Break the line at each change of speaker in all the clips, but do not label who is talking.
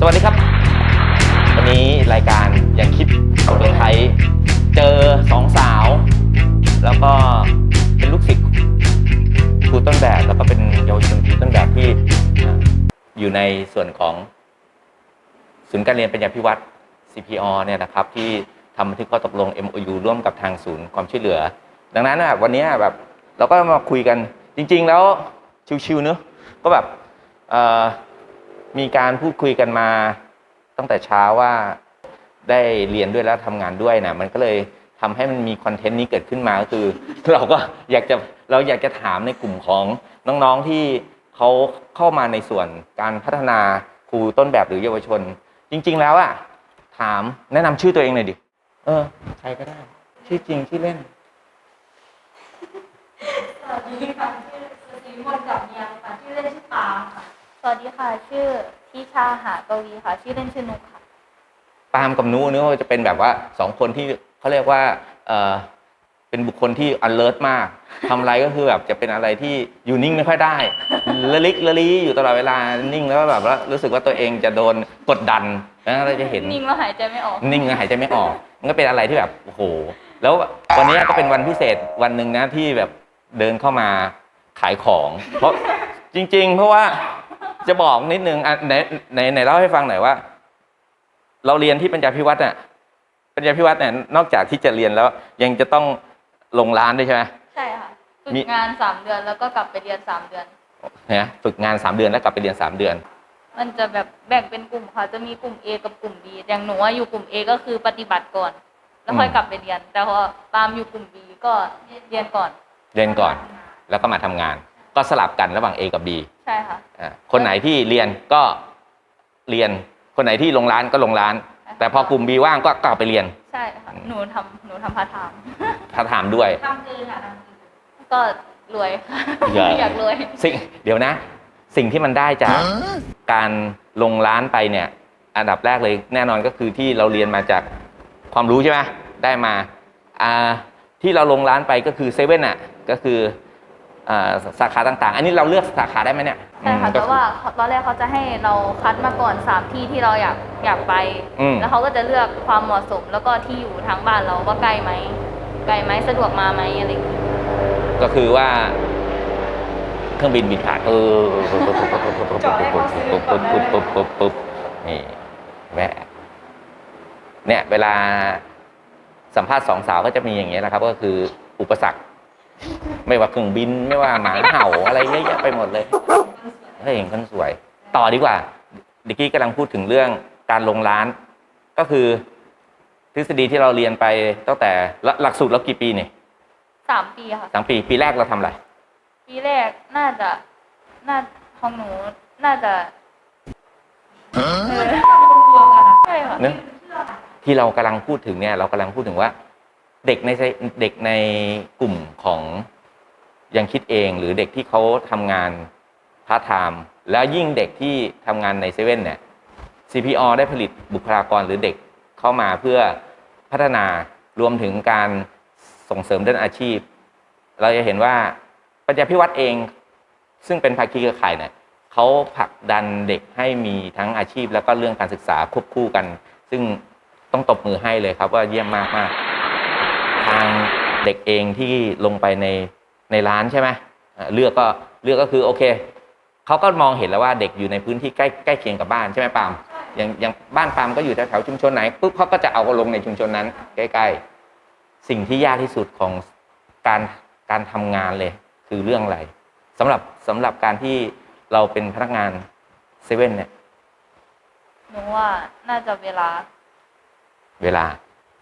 สวัสดีครับ วันนี้รายการอยังคิดเอาเมืองไทย เจอสองสาว แล้วก็เป็นลูกศิษย์ครูต้นแบบแล้วก็เป็นเยาวชนครูต้นแบบที่อยู่ในส่วนของศูนย์การเรียนปัญญาพิวัตร CPO เนี่ยนะครับ ที่ทำบันทึกข้อตกลง MOU ร่วมกับทางศูนย์ความช่วยเหลือ ดังนั้นนะวันนี้แบบเราก็มาคุยกันจริง ๆ แล้วชิวๆเนอะก็แบบ มีการพูดคุยกันมาตั้งแต่เช้าว่าได้เรียนด้วยแล้วทำงานด้วยนะมันก็เลยทำให้มันมีคอนเทนต์นี้เกิดขึ้นมาก็คือ เราก็อยากจะเราอยากจะถามในกลุ่มของน้องๆที่เขาเข้ามาในส่วนการพัฒนาครูต้นแบบหรือเยาวชน จริง ๆ แล้วอะถามแนะนำชื่อตัวเองหน่อยดิเออ ใครก็ได้ ชื่อจริงชื่อเล่น
สวัสดีค่ะชื่อสุธีมนกับเมียค่ะชื่อเล่นชื่อปา วัสดีค่ะ ชื่อทิชาหากวีค่ะ ชื่อเล่นชื่อนุกค่ะ
ปาล์มกับนูเนื้อจะเป็นแบบว่าสองคนที่เขาเรียกว่าเออเป็นบุคคลที่ alert มากทำอะไรก็คือแบบจะเป็นอะไรที่อยู่นิ่งไม่ค่อยได้ละลิกละลีอยู่ตลอดเวลานิ่งแล้วแบบว่ารู้สึกว่าตัวเองจะโดนกดดันนะเราจะเห็น
นิ่งแล้วหายใจไม่ออก
นิ่งแล้วหายใจไม่ออก มันก็เป็นอะไรที่แบบโอ้โหแล้ววันนี้ก็เป็นวันพิเศษวันหนึ่งนะที่แบบเดินเข้ามาขายของ เพราะจริง ๆ เพราะว่า จะบอกนิดนึงอะไหนไหนไหนเล่าให้ฟังหน่อยว่า เราเรียนที่ปัญญาพิวัตรเนี่ยปัญญาพิวัตรเนี่ยนอกจากที่จะเรียนแล้ว ยังจะต้องลงร้านด้วยใช่ไหม
ใช่ค่ะฝึ
มี
กงานสามเดือนแล้วก็กลับไปเรียนสามเดือน
นะฝึกงานสามเดือนแล้วกลับไปเรียนสามเดือน
มันจะแบบแบ่งเป็นกลุ่มค่ะ จะมีกลุ่ม A กับกลุ่ม B อย่างหนูอะอยู่กลุ่ม A ก็คือปฏิบัติก่อน แล้วค่อย
อืม
กลับไปเรียน แต่พอปาล์มอยู่กลุ่ม B ก็เรียนก่อน
เรียนก่อน แล้วก็มาทำงาน ก็สลับกันระหว่าง A กับ B
ใช่ค่ะ
อ่าคนไหนที่เรียนก็เรียน คนไหนที่ลงร้านก็ลงร้าน แต่พอกลุ่ม B ว่างก็กลับไปเรียน
ใช่ค่ะ หนูทำหนูทำพาร์ทไทม์
ถ้าถามด้วย
ทำเกินค่ะก็รวยค่ะ
อยาก
อยากรวย
สิ่งเดี๋ยวนะ สิ่งที่มันได้จากการลงร้านไปเนี่ย อันดับแรกเลยแน่นอนก็คือที่เราเรียนมาจากความรู้ใช่ไหมได้มาอ่าที่เราลงร้านไปก็คือเซเว่นอะก็คืออ่า สาขาต่างๆ อันนี้เราเลือกสาขาได้ไหมเนี่ย
ใช่ค่ะ
อืมก็
แต่
คือ
ว่าตอนแรกเขาจะให้เราคัดมาก่อนสามที่ที่เราอยากอยากไป
อืม
แล้วเขาก็จะเลือกความเหมาะสม แล้วก็ที่อยู่ทางบ้านเราว่าใกล้ไหมไกลไหมสะดวกมาไหมอะไรอย่างเงี้ย
ก็คือว่า เครื่องบินบินผ่านเออปุ๊บปุ๊บปุ๊บปุ๊บปุ๊บปุ๊บนี่แวะเนี่ยเวลาสัมภาษณ์สองสาวก็จะมีอย่างเงี้ยแหละครับ ก็คืออุปสรรค ไม่ว่าเครื่องบินไม่ว่าหมาเห่าอะไรเยอะแยะไปหมดเลยเฮ้ยเห็นคนสวย ต่อดีกว่าดิกกี้กำลังพูดถึงเรื่องการลงร้าน ก็คือทฤษฎีที่เราเรียนไปตั้งแต่หลักสูตรเรากี่ปีเนี่ย
สามปีค่ะ
สามปีปีแรกเราทำอะไร
ปีแรกน่าจะน่าของหนูน่าจะเออใช่ค่ะ
เนอะที่เรากำลังพูดถึงเนี่ยเรากำลังพูดถึงว่า เด็กในเด็กในกลุ่มของยังคิดเองหรือเด็กที่เขาทำงานพาร์ทไทม์แล้วยิ่งเด็กที่ทำงานในเซเว่นเนี่ย CPO ได้ผลิตบุคลากรหรือเด็กเข้ามาเพื่อพัฒนารวมถึงการส่งเสริมด้านอาชีพ เราจะเห็นว่าปัญญาพิวัตรเอง ซึ่งเป็นภาคีเครือข่ายเนี่ยเขาผลักดันเด็กให้มีทั้งอาชีพแล้วก็เรื่องการศึกษาควบคู่กัน ซึ่งต้องตบมือให้เลยครับว่าเยี่ยมมากมาก ทางเด็กเองที่ลงไปในในร้านใช่ไหมอ่าเลือกก็เลือกก็คือโอเคเขาก็มองเห็นแล้วว่าเด็กอยู่ในพื้นที่ใกล้ใกล้เคียงกับบ้านใช่ไหมปาล์มอย่างอย่างบ้านปาล์มก็อยู่แถวๆชุมชนไหนปุ๊บเขาก็จะเอาลงในชุมชนนั้น ใกล้ๆ สิ่งที่ยากที่สุดของการการทำงานเลยคือเรื่องอะไรสำหรับสำหรับการที่เราเป็นพนักงานเซเว่นเนี่ย
หนูว่าน่าจะเวลา
เวลา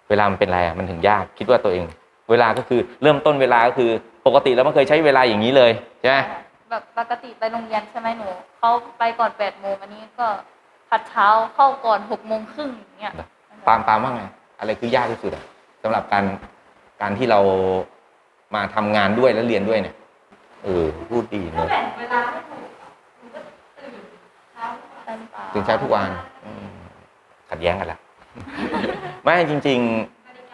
เวลามันเป็นอะไรอะมันถึงยากคิดว่าตัวเอง เวลาก็คือเริ่มต้นเวลาก็คือปกติแล้วมันเคยใช้เวลาอย่างนี้เลยใช่ไหม
แบบปกติไปโรงเรียนใช่ไหมหนูเขาไปก่อนแปดโมงอันนี้ก็พัดเช้าเข้าก่อนหกโมงครึ่งอย่างเงี้ย
ปาล์มปาล์มว่าไงอะไรคือยากที่สุดอะสำหรับการการที่เรามาทำงานด้วยและเรียนด้วยเนี่ยเออพูดดีเนอะ
แบ่งเวลาไม่ถูกหนูก็ตื่นเช้า
ตื่นเช้าทุกวันอืมขัดแย้งกันละ ไม่จริง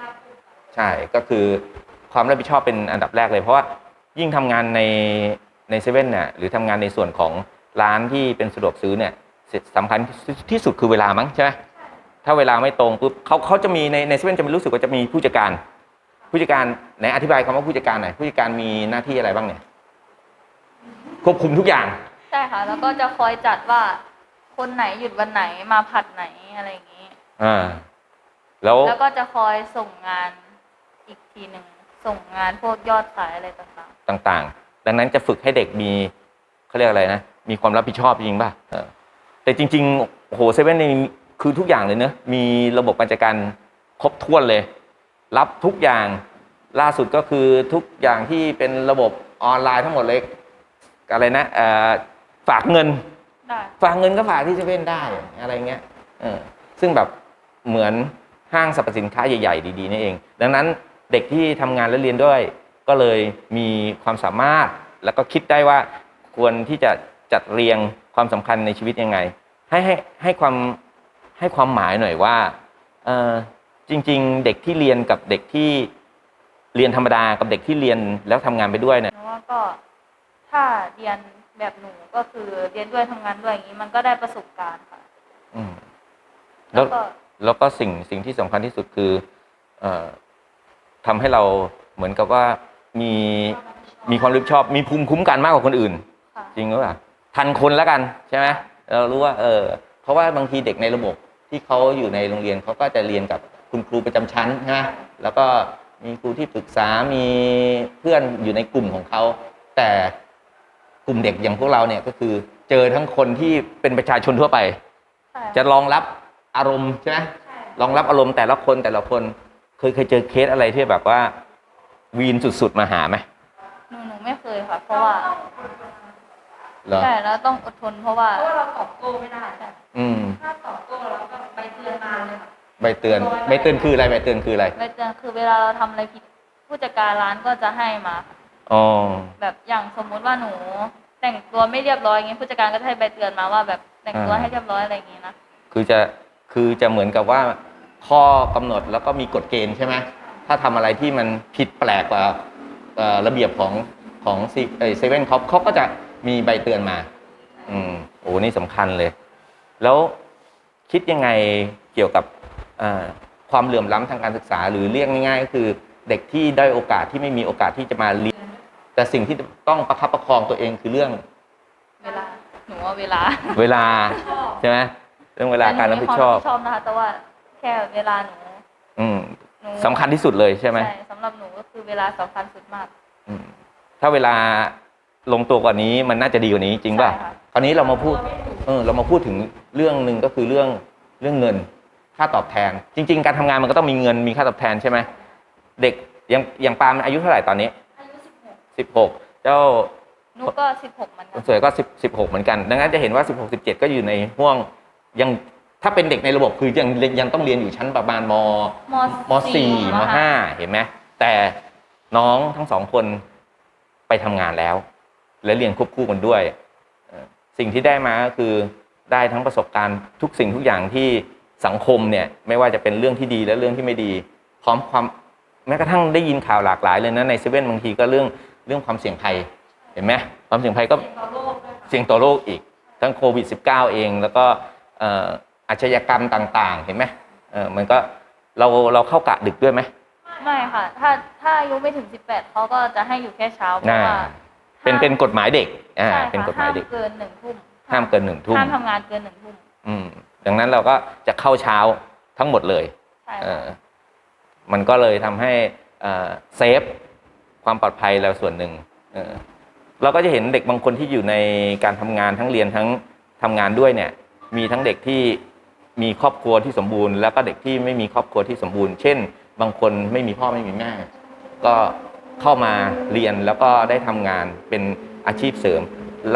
ๆ ใช่ก็คือความรับผิดชอบเป็นอันดับแรกเลย เพราะว่ายิ่งทำงานในในเซเว่นเนี่ยหรือทำงานในส่วนของร้านที่เป็นสะดวกซื้อเนี่ยสำคัญที่สุดคือเวลามั้งใช่ไหมถ้าเวลาไม่ตรงปุ๊บเขาเขาจะมีในในเซเว่นจะมีรู้สึกว่าจะมีผู้จัดการ ผู้จัดการไหนอธิบายคำว่าผู้จัดการหน่อยผู้จัดการมีหน้าที่อะไรบ้างเนี่ยควบคุมทุกอย่าง
ใช่ค่ะแล้วก็จะคอยจัดว่าคนไหนหยุดวันไหนมาผัดไหนอะไรอย่างนี้
อ่า แล้ว
แล้วก็จะคอยส่งงานอีกทีหนึ่งส่งงานพวกยอดขายอะไรต่าง
ต่างๆ ดังนั้นจะฝึกให้เด็กมีเขาเรียกอะไรนะ มีความรับผิดชอบจริงป่ะเออแต่จริงๆโอ้โหเซเว่นนี่คือทุกอย่างเลยเนอะมีระบบการจัดการครบถ้วนเลย รับทุกอย่างล่าสุดก็คือทุกอย่างที่เป็นระบบออนไลน์ทั้งหมดเลยอะไรนะเอ่อฝากเงิน
ๆได้
ฝากเงินก็ฝากที่เซเว่นได้อะไรเงี้ยเออซึ่งแบบเหมือน ห้างสรรพสินค้าใหญ่ ๆ ดีๆนี่เอง ดังนั้นเด็กที่ทำงานและเรียนด้วย ก็เลยมีความสามารถ แล้วก็คิดได้ว่าควรที่จะจัดเรียงความสำคัญในชีวิตยังไง ให้ให้ให้ความให้ความหมายหน่อยว่าเออจริง ๆ เด็กที่เรียนกับเด็กที่เรียนธรรมดากับเด็กที่เรียนแล้วทำงานไปด้วยเนี่ย
หนูว่าก็ถ้าเรียนแบบหนูก็คือเรียนด้วยทำงานด้วยอย่างนี้มันก็ได้ประสบการณ์ค่ะ
อืมแล้
แล้ววก็
แล้วก็สิ่งสิ่งที่สำคัญที่สุดคือเอ่อทำให้เราเหมือนกับว่ามีมีความรับผิดชอบ มีภูมิคุ้มกันมากกว่าคนอื่น
ค่ะ
จริงหรือเปล่าทันคนแล้วกันใช่ไหมเรารู้ว่าเออเพราะว่าบางทีเด็กในระบบที่เขาอยู่ในโรงเรียนเขาก็จะเรียนกับคุณครูประจำชั้นใช่ไหมแล้วก็มีครูที่ปรึกษา มีเพื่อนอยู่ในกลุ่มของเขา แต่กลุ่มเด็กอย่างพวกเราเนี่ยก็คือเจอทั้งคนที่เป็นประชาชนทั่วไป
ใช่
จะรองรับ อารมณ์ใช่ไหมรองรับอารมณ์แต่ละคนแต่ละคน เคยเคยเจอเคสอะไรที่แบบว่า วีนสุดๆมาหาไหม
หนูหนูไม่เคยค่ะ เพราะว่า
เหรอ
ใช่แล้วต้องอดทนเพราะว่า
เพราะว่าเราตอบโต้ไม่ได้
อืม
ถ้าตอบโต้เราก็ไปเตือนมาเลยค่ะ
ใบเตือนใบเตือนคืออะไรใบเตือนคืออะไร
ใบเตือนคือเวลาเราทำอะไรผิดผู้จัดการร้านก็จะให้มาค่ะ
อ๋อ
แบบอย่างสมมุติว่าหนู แต่งตัวไม่เรียบร้อยอย่างนี้ผู้จัดการก็จะให้ใบเตือนมาว่าแบบแต่งตัว
อ่า
ให้เรียบร้อยอะไรอย่างนี้นะ
คือจะ คือจะเหมือนกับว่าข้อกำหนดแล้วก็มีกฎเกณฑ์ใช่ไหมถ้าทำอะไรที่มันผิดแปลกกว่าเอ่อระเบียบของของเซเว่นเขาเขาก็จะมีใบเตือนมา อืมโอ้นี่สำคัญเลย แล้วคิดยังไงเกี่ยวกับเอ่อความเหลื่อมล้ำทางการศึกษา หรือเรียกง่ายๆก็คือเด็กที่ได้อยโอกาสที่ไม่มีโอกาสที่จะมาเรียน แต่สิ่งที่ต้องประคับประคองตัวเองคือเรื่อง
เวลาหนูว่าเวลา
เวลาใช่ไหมเรื่องเวลาการรับผิดชอบ
แต่หนูมีความรับผิดชอบนะคะ แต่ว่าแค่เวลาหนู
อืม
หนู
สำคัญที่สุดเลยใช่ไหม
ใช่สำหรับหนูก็คือเวลาสำคัญสุดมาก
อืมถ้าเวลาลงตัวกว่านี้มันน่าจะดีกว่านี้จริงป่ะ
ใช่ค่ะ
คราวนี้เรามาพูด เออ เรามาพูดถึงเรื่องหนึ่งก็คือเรื่องเรื่องเงิน ค่าตอบแทน จริง ๆ การทำงานมันก็ต้องมีเงินมีค่าตอบแทนใช่ไหมเด็กอย่างอย่างปาล์มอายุเท่าไหร่ตอนนี้
อายุสิบหก
สิบหกเจ้า
หนูก็สิบหกเหมือน
ค
กัน
นสวยก็สิบสิบหกเหมือนกัน ดังนั้นจะเห็นว่าสิบหกสิบเจ็ดก็อยู่ในห่วง ยังถ้าเป็นเด็กในระบบคือยังยังต้องเรียนอยู่ชั้นประมาณม
ม
มสี่มห้าเห็นไหมแต่น้องทั้งสองคนไปทำงานแล้ว และเรียนควบคู่กันด้วยเอ่อสิ่งที่ได้มาก็คือได้ทั้งประสบการณ์ทุกสิ่งทุกอย่างที่สังคมเนี่ยไม่ว่าจะเป็นเรื่องที่ดีและเรื่องที่ไม่ดี พร้อมความแม้กระทั่งได้ยินข่าวหลากหลายเลยนะในเซเว่นบางทีก็เรื่องเรื่องความเสี่ยงภัยเห็นไหมความเสี่ยงภัยก็
ต่อโลกด้วยค่ะ
เสี่ยงต่อโรคอีกทั้งโควิด -19 เองแล้วก็เอ่ออาชญากรรมต่าง ๆ เห็นไหมเออมันก็เราเราเข้ากะดึกด้วยไหม
ไม่ค่ะ ถ้าถ้าอายุไม่ถึงสิบแปดเขาก็จะให้อยู่แค่เช้าเพ
น่า
ราะว่า
เป็นเป็นกฎหมายเด็กอ่า
ใช่ค่ะ
เป็นกฎหมายเด็ก
ห้เกินหนึ่งทุ่ม
ห้ามเกินหนึ่งทุ่ม
ห้ามทำงานเกินหนึ่งทุ่ม
อืมดังนั้นเราก็จะเข้าเช้าทั้งหมดเลย
ใช่
เอ
ค่ะ
อมันก็เลยทำให้เอ่อเซฟความปลอดภัยเราส่วนหนึ่งเออเราก็จะเห็นเด็กบางคนที่อยู่ในการทำงานทั้งเรียนทั้งทำงานด้วยเนี่ย มีทั้งเด็กที่มีครอบครัวที่สมบูรณ์ แล้วก็เด็กที่ไม่มีครอบครัวที่สมบูรณ์ เช่น บางคนไม่มีพ่อไม่มีแม่ ก็เข้ามาเรียนแล้วก็ได้ทำงานเป็นอาชีพเสริม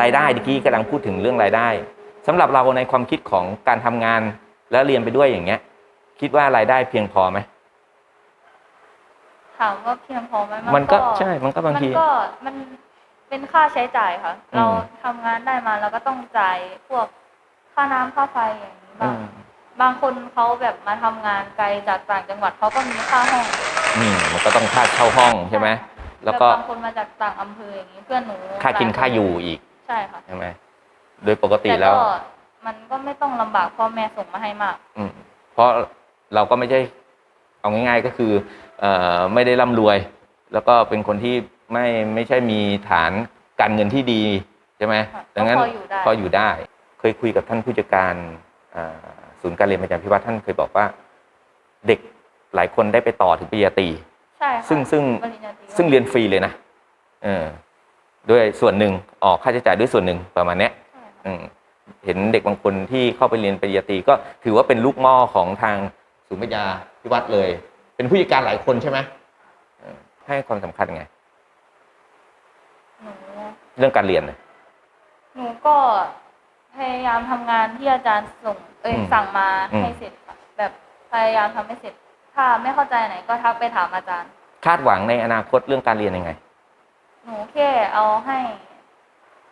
รายได้เมื่อกี้กำลังพูดถึงเรื่องรายได้สำหรับเราในความคิดของการทำงานแล้วเรียนไปด้วยอย่างเงี้ย คิดว่ารายได้เพียงพอไหม
ถามว่าเพียงพอไหม
มันก็ใช่ มันก็บางที
มันก็มันเป็นค่าใช้จ่ายค่ะ
อืม
เราทำงานได้มาเราก็ต้องจ่ายพวก ค่าน้ำค่าไฟอย่างนี้
อื
บ้าง
ม
บางคนเขาแบบมาทำงานไกลจากต่างจังหวัดเขาก็มีค่าห้อง
อืมมันก็ต้องค่าเช่าห้องใช่ไหมแล้วก็
บบางคนมาจากต่างอำเภออย่างนี้เพื่อนหนู
ค่ากิน
หลย
ค่าอยู่อีก
ใช่ค่ะ
ใช่ไหมโดยปกติ
แต่
แล้ว
ก็มันก็ไม่ต้องลำบากพ่อแม่ส่งมาให้มาก
อืมเพราะเราก็ไม่ใช่เอาง่าย ๆ ก็คือเอ่อไม่ได้ร่ำรวย แล้วก็เป็นคนที่ไม่ไม่ใช่มีฐานการเงินที่ดีใช่ไหม
ค่ะ
ดังนั้น
ก็พออยู่ได้
พออยู่ได้เค ยคุยกับท่านผู้จัดการอ่าศูนย์การเรียนประจำพิวัตรท่านเคยบอกว่า เด็กหลายคนได้ไปต่อถึงปริญญาตรี
ใช่ค่ะ
ซึ่งซึ่ง
ปริญญาตรี
ซึ่งเรียนฟรีเลยนะเออด้วยส่วนหนึ่งออกค่าใช้จ่ายด้วยส่วนหนึ่งประมาณเนี้ย
ใช่ค่ะ
อืมเห็นเด็กบางคนที่เข้าไปเรียนปริญญาตรีก็ถือว่าเป็นลูกหม้อของทางศูนย์ปัญญาพิวัตรเลย เป็นผู้จัดการหลายคนใช่ไหมเออให้ความสำคัญไง
หนู
เรื่องการเรียนน่ะ
หนูก็ พยายามทำงานที่อาจารย์ส่ง เอ้ย
อืม
สั่งมา
อืม
ให้เสร็จค่ะแบบพยายามทำให้เสร็จ ถ้าไม่เข้าใจไหนก็ทักไปถามอาจารย์
คาดหวังในอนาคตเรื่องการเรียนยังไง
หนูแค่เอาให้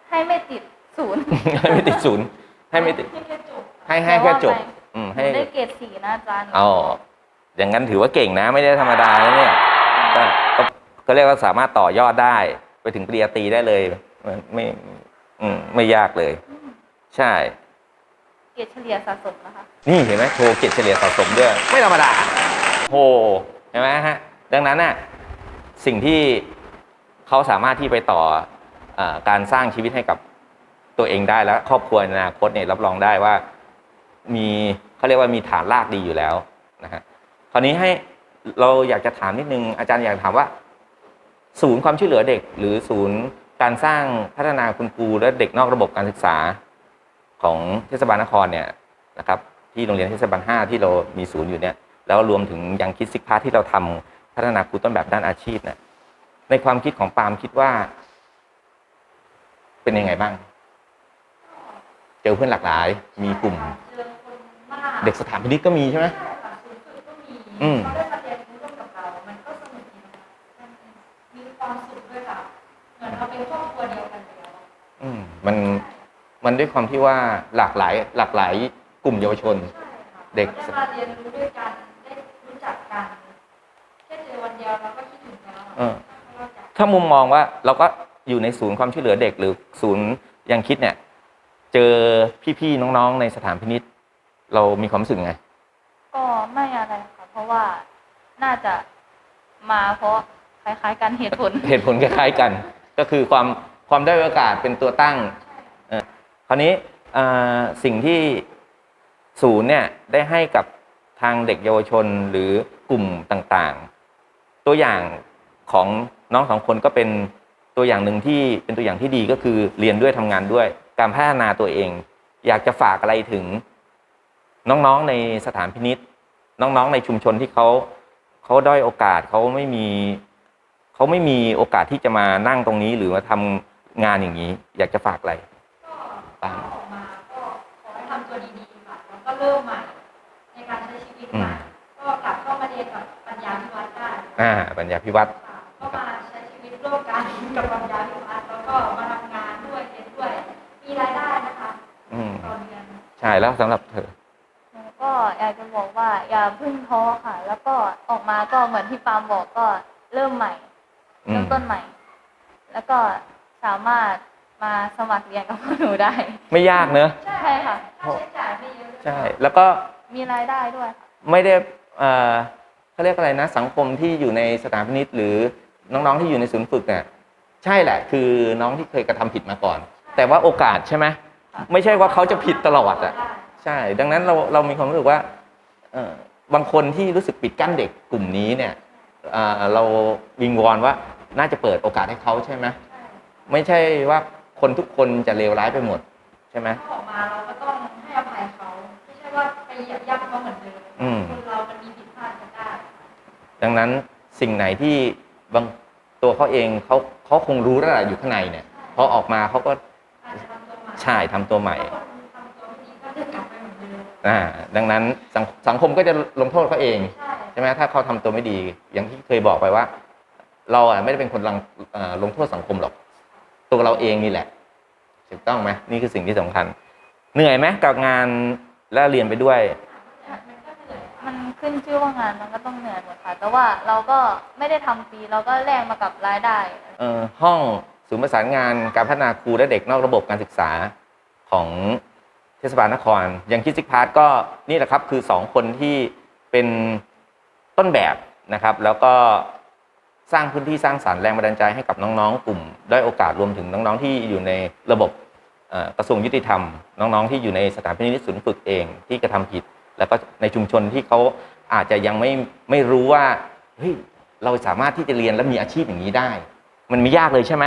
ให้ไม่ติดศูนย์
ให้ไม่ติดศูนย์ให้ไม่ติด
ให้แค่จบ
ให้ให้แค่จบ อืม
ห
ให้
นูได้เกรดสี่นะอาจารย์
อ๋ออย่างนั้นถือว่าเก่งนะ ไม่ได้ธรรมดานะเนี่ยก็ก็ก็เรียกว่าสามารถต่อยอดได้ ไปถึงปริญญาตรีได้เลย ไม่ไม่อืมไม่ยากเลย
อืม
ใช่
เกรดเฉลี่ยสะสมนะคะ
นี่เห็นไหมโชว์เกียรติเฉลี่ยสะสมด้วย ไม่ธรรมดาโหเห็นไหมฮะ ดังนั้นน่ะสิ่งที่เขาสามารถที่ไปต่อเออการสร้างชีวิตให้กับตัวเองได้แล้ว ครอบครัวในอนาคตเนี่ยรับรองได้ว่ามีเขาเรียกว่ามีฐานรากดีอยู่แล้วนะฮะคราวนี้ให้เราอยากจะถามนิดนึงอาจารย์อยากถามว่า ศูนย์ความช่วยเหลือเด็ก หรือศูนย์การสร้างพัฒนาคุณครูและเด็กนอกระบบการศึกษา ของเทศบาลนครเนี่ยนะครับที่โรงเรียนเทศบาล5ที่เรามีศูนย์อยู่เนี่ยแล้วรวมถึงยังคิดซิกพาร์ทที่เราทำพัฒนาครูต้นแบบด้านอาชีพเนี่ยในความคิดของปาล์มคิดว่า เป็นยังไงบ้าง เจอเพื่อนหลากหลาย มีกลุ่ม
เจอคนมาก
เด็กสถานพินิจก็มีใช่ไหม
ใช่ค่ะศูนย์ฝึกก็มี
อืม
มันด้วยควา
มที่ว่าหลากหลายหลากหลายกลุ่มเยาวชน
ใช่ค่ะ
เด็ก
ราได้มาเรียนรู้ด้วยกันได้รู้จักกันแค่เจอวันเดียวเราก็คิดถึงกันแล้ว
เออ
เราจะ
ถ้ามุมมองว่าเราก็อยู่ในศูนย์ความช่วยเหลือเด็กหรือศูนย์ยังคิดเนี่ย เจอพี่ๆน้องๆในสถานพินิษเรามีความรู้สึกไง
ก็ไม่อะไรค่ะเพราะว่าน่าจะมาเพราะคล้ายๆ กันเหตุผล
เหตุผลคล้ายๆกัน ก็คือความความได้อยโอกาสเป็นตัวตั้งเออค ราวนี้สิ่งที่ศูนย์เนี่ยได้ให้กับทางเด็กเยาวชนหรือกลุ่มต่างๆ ตัวอย่างของน้องสองคนก็เป็นตัวอย่างหนึ่งที่เป็นตัวอย่างที่ดีก็คือเรียนด้วยทำงานด้วย การพัฒนาตัวเอง อยากจะฝากอะไรถึง น้องๆในสถานพินิษน้องๆในชุมชนที่เขาเขาด้อยโอกาสเขาไม่มีเขาไม่มีโอกาสที่จะมานั่งตรงนี้หรือมาทำงานอย่างนี้ อยากจะฝากอะไร ตาม
ออกมาก็ขอให้ทำตัวดีๆค่ะแล้วก็เริ่มใหม่ ในการใช้ชีวิตใหม่ก็กลับเข้ามาเรียนกับปัญญาพิวัตรได้
อ่าปัญญาพิวัตร
ค่ะก็มาใช้ชีวิตร่วมกันกับปัญญาพิวัตรแล้วก็มาทำงานด้วยเรียนด้วยมีรายได้นะคะ
อืม
ต่อเดือน
ใช่แล้วสำหรับเธอ
หนูก็อยากจะบอกว่าอย่าเพึ่งท้อค่ะ แล้วก็ออกมาก็เหมือนที่ปาล์มบอกก็เริ่มใหม่
อื
เริ่
ม
มต้นใหม่ แล้วก็สามารถ มาสมัครเรียนกับพวกหนูได้
ไม่ยากเนอะ
ใช่
ใช่ค่ะ
ค่าใช้จ่ายไม่เยอะด้วย
ใช่แล้วก็
มีรายได้ด้วยค่ะ
ไม่ได้เอ่อเขาเรียกอะไรนะ สังคมที่อยู่ในสถานพินิษหรือน้องๆที่อยู่ในศูนย์ฝึกเนี่ยใช่แหละ คือน้องที่เคยกระทำผิดมาก่อน แต่ว่าโอกาสใช่ไหมไม่ใช่ว่าเขาจะผิดตลอดอะ
ได้
ใช่ ดังนั้นเราเรามีความรู้สึกว่าเอ่อบางคนที่รู้สึกปิดกั้นเด็กกลุ่มนี้เนี่ยเอ่อเราวิงวอนว่าน่าจะเปิดโอกาสให้เขาใช่ไหม
ใช่
ไม่ใช่ว่า คนทุกคนจะเลวร้ายไปหมดใช่ไหม
ถ้าออกมาเราก็ต้องให้อภัยเขาไม่ใช่ว่าไปเหยียบย่ำเขาเหมือนเดิม
อืม
คนเรามันมีผิดพลาดกันได้
ดังนั้นสิ่งไหนที่บางตัวเขาเองเขาเขาคงรู้แล้วแหละอยู่ข้างในเนี่ยพอออกมาเขาก็
อาจจะทำตัวใหม่
ใช่ทำตัวใหม่
ถ้าคนทำตัวไม่ดีก็จะกลับไปเหมือนเดิม
อ่าดังนั้นสังสังคมก็จะลงโทษเขาเอง
ใช่
ใช่ไหมถ้าเขาทำตัวไม่ดี อย่างที่เคยบอกไปว่า เราอะไม่ได้เป็นคนลังเอ่อลงโทษสังคมหรอก ตัวเราเองนี่แหละถูกต้องไหมนี่คือสิ่งที่สำคัญ เหนื่อยไหมกับงานและเรียนไปด้วย
มันก็เหนื่อย
มันขึ้นชื่อว่างานมันก็ต้องเหนื่อยหมดค่ะ แต่ว่าเราก็ไม่ได้ทำฟรีเราก็แลกมากับรายได้
เอ่อห้องศูนย์ประสานงานการพัฒนาครูและเด็กนอกระบบการศึกษาของเทเทศบาลนคร อย่างคิดซิกพาร์ทก็นี่แหละครับคือสองคนที่เป็นต้นแบบนะครับ แล้วก็ สร้างพื้นที่สร้างสารรค์แรงบันดาลใจให้กับน้องๆ กลุ่มได้อยโอกาสรวมถึงน้องๆที่อยู่ในระบบกระทรวงยุติธรรม น้องๆที่อยู่ในสถานพินิจศูนย์ฝึกเองที่กระทำผิด แล้วก็ในชุมชนที่เขาอาจจะยังไม่ไม่รู้ว่าเฮ้ยเราสามารถที่จะเรียนและมีอาชีพอย่างนี้ได้ มันไม่ยากเลยใช่ไหม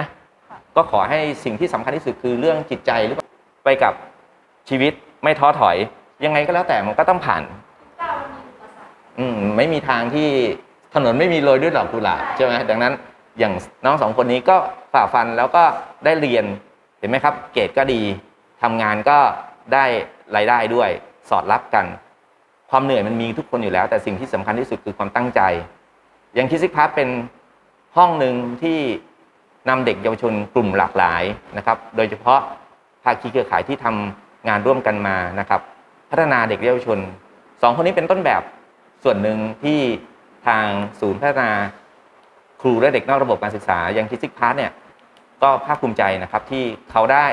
ก็ขอให้สิ่งที่สำคัญที่สุดคือเรื่องจิตใจหรือเปล่าไปกับชีวิตไม่ท้อถอย ยังไงก็แล้วแต่มันก็ต้องผ่าน
อื
มไม่มีทางที่ ถนนไม่มีโรยด้วยดอกกุหลาบใช่ไหมดังนั้นอย่างน้องสองคนนี้ก็ฝ่าฟันแล้วก็ได้เรียนเห็นไหมครับ เกรดก็ดีทำงานก็ได้รายได้ด้วยสอดรับกัน ความเหนื่อยมันมีทุกคนอยู่แล้ว แต่สิ่งที่สำคัญที่สุดคือความตั้งใจอย่างคิดซิกพาร์เป็นห้องหนึ่งที่นำเด็กเยาวชนกลุ่มหลากหลายนะครับ โดยเฉพาะภาคีเครือข่ายที่ทำงานร่วมกันมานะครับ พัฒนาเด็กเยาวชนสองคนนี้เป็นต้นแบบส่วนหนึ่งที่ ทางศูนย์พัฒนาครูและเด็กนอกระบบการศึกษาอย่างคิดซิกพาร์ทเนี่ยก็ภาคภูมิใจนะครับที่เขาได้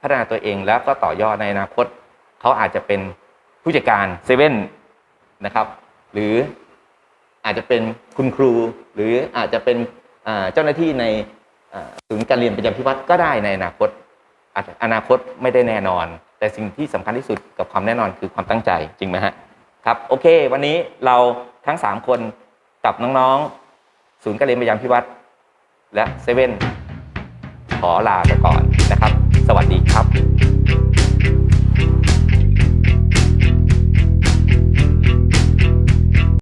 พัฒนาตัวเองแล้วก็ต่อยอดในอนาคต เขาอาจจะเป็นผู้จัดการเซเว่นนะครับ หรืออาจจะเป็นคุณครู หรืออาจจะเป็นเจ้าหน้าที่ในศูนย์การเรียนประจำพิวัตรก็ได้ในอนาคตอนาคตไม่ได้แน่นอน แต่สิ่งที่สำคัญที่สุดกับความแน่นอนคือความตั้งใจจริงไหมฮะครับโอเค วันนี้เราทั้ง 3 คน กับน้องๆ ศูนย์การเรียนประจำพิวัตรและเซเว่นขอลาไปก่อนนะครับ สวัสดีครับ